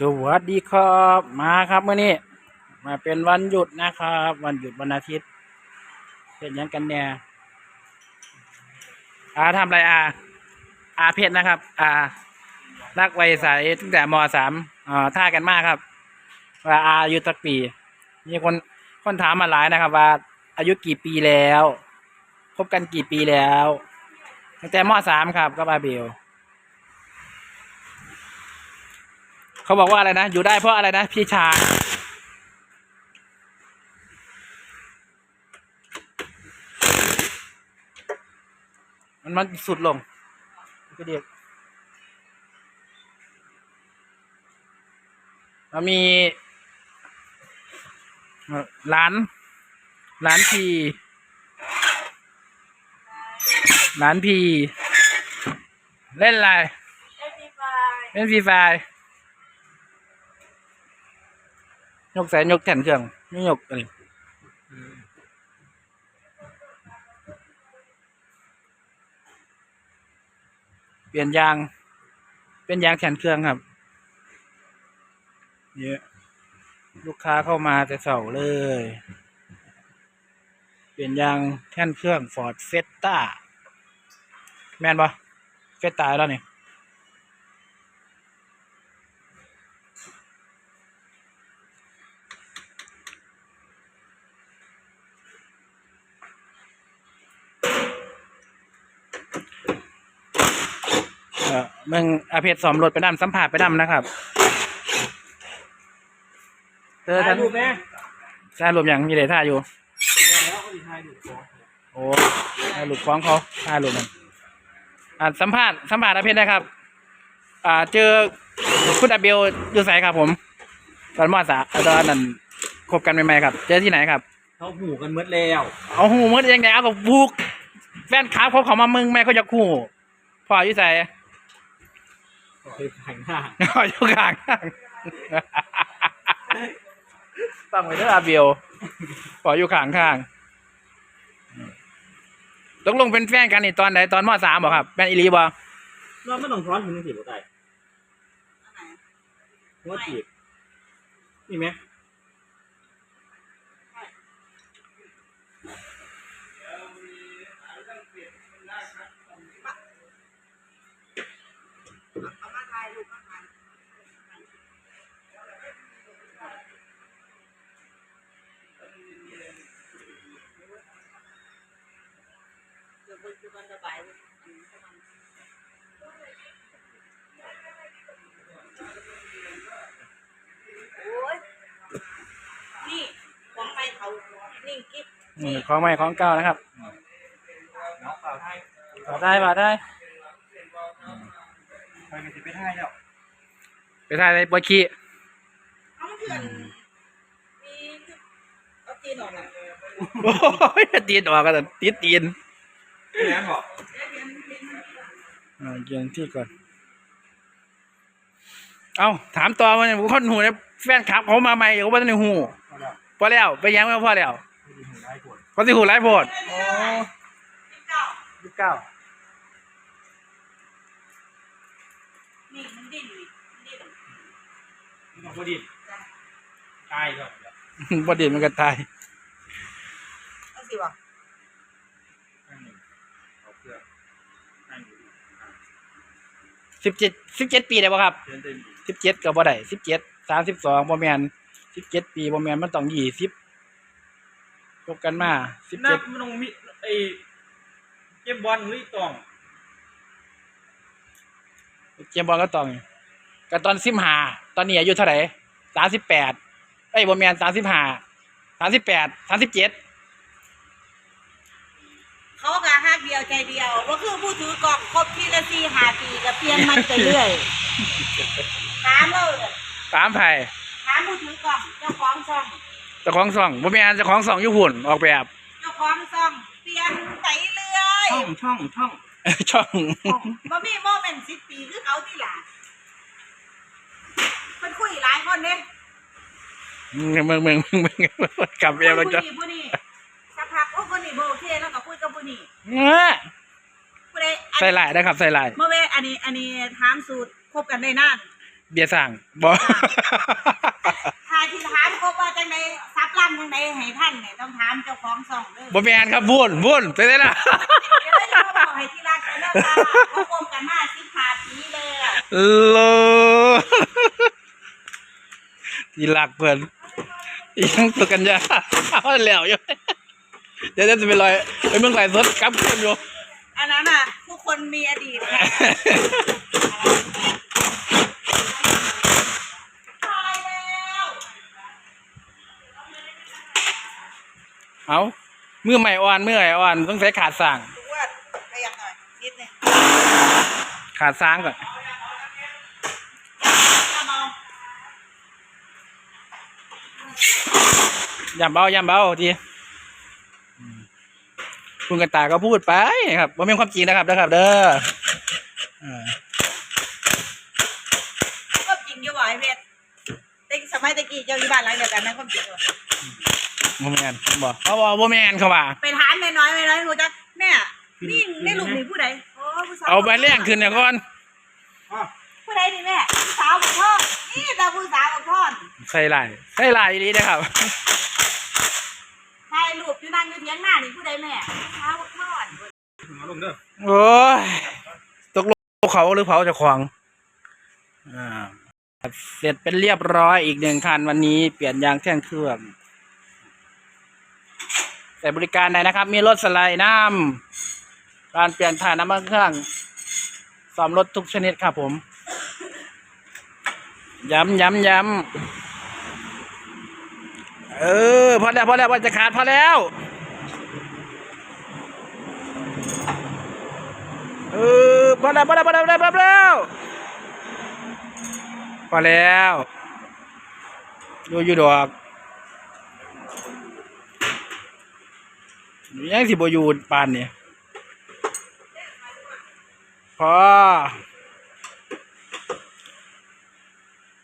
สวัสดีครับมาครับเมื่อนี้มาเป็นวันหยุดนะครับ วันหยุดวันอาทิตย์เป็นยังกันเนี่ยอาทำอะไรอาอาเพชรนะครับ อารักไวยใสตั้งแต่มสามอ่าท่ากันมากครับ ว่าอาอายุสักปี มีคนคนถามมาหลายนะครับ ว่า อายุกี่ปีแล้วคบกันกี่ปีแล้วตั้งแต่มสามครับกับาเบล เขาบอกว่าอะไรนะ อยู่ได้เพราะอะไรนะ พี่ชายมันมันสุดลงก็เดียกเรามีเอ่อร้านร้านพีร้านพีเล่นอะไร เล่นฟรีไฟร์ ยกแสนยกแผ่นเครื่องไม่ยกอะไรเปลี่ยนยาง เป็นยางแขนเครื่องครับเยอะลูกค้าเข้ามาแต่เสาเลย เปลี่ยนยางแท่นเครื่องฟอร์ดเฟสต้าแม่นปะเฟสต้าแล้วนี่ เออเมืองอาเพชรสอมรถไปดำสัมผัสไปดำนะครับเออท่านรูปแม่ถ่ายรูปอย่างมีเลยถ่ายอยู่แล้วก็ดีถ่ายรูปก่อนโอ้ถ่ายรูปของเขาถ่ายรูปมันอ่าสัมภาษณ์สัมภาษณ์อาเพชรนะครับ อ่า เจอคุณอาเบลอยู่ไสครับ ผม ตอนมอสาตอนนั้นคบกันใหม่ๆครับ เจอที่ไหนครับเขาหูกันเมดแล้วเอาหูมืดยังไงเอากับบุกแฟนคลับเขาเขามามึงแม่เขาจะคู่พ่ออยู่ไส ไปถ่ายหน้าพ่ออยู่ข้างตั้งไว้เด้ออาเบลพ่ออยู่ข้างข้างตกลงเป็นแฟนกันนี่ตอนไหนตอนมสามบ่ครับแฟนอีหลีบ่เราไม่ต้องซ้อนถึงสิบหัวใจหั วจีบนี่ไหมโอ้ยนี่ของไปเขานิ่งกิ๊บนี่ของใหม่ของเก่านะครับน้องสาวไทยมาได้มาได้ไปกันสิไปถ่ายแล้วไปถ่ายในบอยขี้เอาเพื่อนมีเอาตีนออกน่ะโอ้ยตีนออกกันติดตีน นี่ยังบอกอ่าเกียงที่ก่อน เอาถามต่อมาเนี่ยคนหูเนี่ยแฟนคลับเขามาใหม่เขาบอกในหูพอแล้วพอแล้วไปยังไม่พอแล้วไม่ดีหูได้ปวดเขาสิหูไร้โพดโอ้เก้ายี่สิบเก้านี่มันดิ้นนี่มันดิ้นไม่ต้องพอดีตายก่อนบดีมันก็ตายเอาสิวะ นั่งหนึ่งเอาเครื่องนั่งอยู่ สิบเจ็ดสิบเจ็ดปีได้ป่ะครับเดินเต็มสิบเจ็ดก็บ่ได้สิบเจ็ดสามสิบสองบ่แมนสิบเจ็ดปีบ่แมนมันต้องยี่สิบคบกันมาสิบนัเจ็บดมันต้องมีไอ้เกมบอลหรือตองเกมบอลก็ต้องก็ตอนสิบห้าตอนนี้อายุเท่าไหร่สามสิบแปดไอ้ยบ่แมนสามสิบห้าสามสิบแปดสามสิบเจ็ด เขากะฮักเดียวใจเดียวก็คือผู้ถือกล่องครบที่ละสี่หาปีก็เปลี่ยนมันไปเรื่อยถามเลยตามไผ่ถามผู้ถือกล่องเจ้าของซ่องเจ้าของสองบ่แมนเจ้าของสองอยู่หุ่นออกแบบ เจ้าของซ่องเปลี่ยนไปเรื่อยช่องช่องช่องช่องบ่มีโมเมนต์สิบปีคือเขาที่หล่ะมันคุยหลายคนเด้มึงมึงมึงมึงมึงกลับเอวแล้วผู้จ้ะนี้ผู้นี้ เอ้อผู้ใดอันใส่ลายนะครับใส่ลาย เมื่อเวอันนี้อันนี้ถามสูตรคบกันได้นานเบียร์สั่งบ่ถ้าที่ถามเขาว่าจังไดซับล่ำจังไดให้ท่านเนี่ยต้องถามเจ้าของซ่องเด้อบ่แมนครับวุ่นวุ่นไปเลยนะเดี๋ยวจะมาบอกให้ที่รักกันแล้วค่ะเขาคบกันมาสิบห้าปีเลยอะโลที่หลักเพิ่นอีหยังตัวกันยาเอาแล้วอยู่ เดี๋ยวจะไปลอยไปเมืองไหลสดกลับคืนอยู่อันนั้นอะ ทุกคนมีอดีตค่ะตายแล้วเอามือใหม่อ่อนมือใหม่อ่อนต้องใช้ขาดสร้างดูว่าขยับหน่อยนิดนึงขาดสร้างก่อนถ้าเมาย่ำเบาย่ำเบาทีอืม คุณกันตาก็พูดไปครับว่าเป็นความจริงนะครับนะครับ เด้ออ่าก็จริงอยู่บ่ไอ้เพชรเด็กสมัยตะกี้เจ้าอยู่บ้านหลังเดียวกันนะความจริงว่ะโมแมนบอกเขาบอกโมแมนเขาว่าไปถามแม่น้อยแม่น้อยหนูจะแม่นี่ในลูกนี่ผู้ใดโอ้ผู้สาวเอาไปเลี้ยงขึ้นเนี่ยก่อนอ้าวผู้ใดนี่แม่ผู้สาวบอกพ่อนี่แต่ผู้สาวบอกพ่อใส่ลายใส่ลายดีนะครับถ่าย รูปอยู่นั่งอยู่เถียงหน้านี่ผู้ใดแม่ผู้สาวบอกพ่อถึงอารมณ์เด้อโอ้ยตกลงเขาหรือเผาเจะควงอ่าเสร็จเป็นเรียบร้อยอีกหนึ่งคันวันนี้เปลี่ยนยางแท่งเครื่อง แต่บริการใดนะครับ มีรถสไลด์น้ำการเปลี่ยนถ่ายน้ำมันเครื่องซ่อมรถทุกชนิดครับผม ย้ำย้ำย้ำ เออพอแล้วพอแล้วว่าจะขาดพอแล้ว เออพอแล้วพอแล้วพอแล้วพอแล้วพอแล้วพอแล้วอยู่อยู่ดอกยังสิบอยู่ปานเนี่ยพอ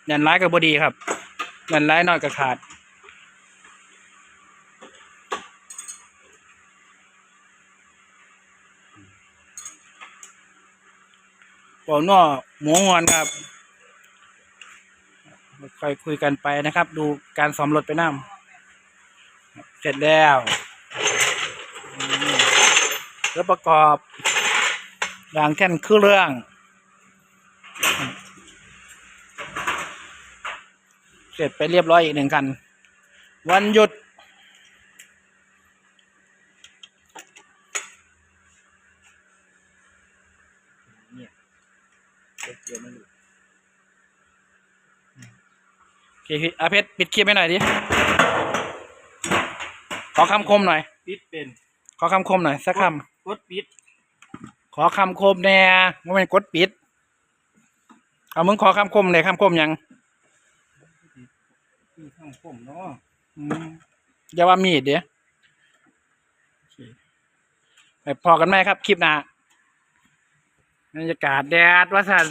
ยันร้ายกับบดีครับยันร้ายน้อยกับขาด ปอนอหมูงอนครับค่อยคุยกันไปนะครับ ดูการซ้อมรถไปน้ำเสร็จแล้วแล้วประกอบอย่างแค่นคือเรื่อง เสร็จไปเรียบร้อยอีกหนึ่งคัน วันหยุด เนี่ย เดี๋ยวไม่รู้โอเคพี่อาเพชรปิดคลิปให้หน่อยดิ ขอคำคมหน่อย ปิดเป็นขอคำคมหน่อยสักคกดปิดำขอคำคมแน่ว่าเป็นกดปิด เอามึงขอคำคมเลยคำคมหยังที่ข้างผมเนาะอืมอย่าว่ามีดเดี๋ยวโอเคไปพอกันไหมครับคลิปหน้า บรรยากาศแดดว่าสัน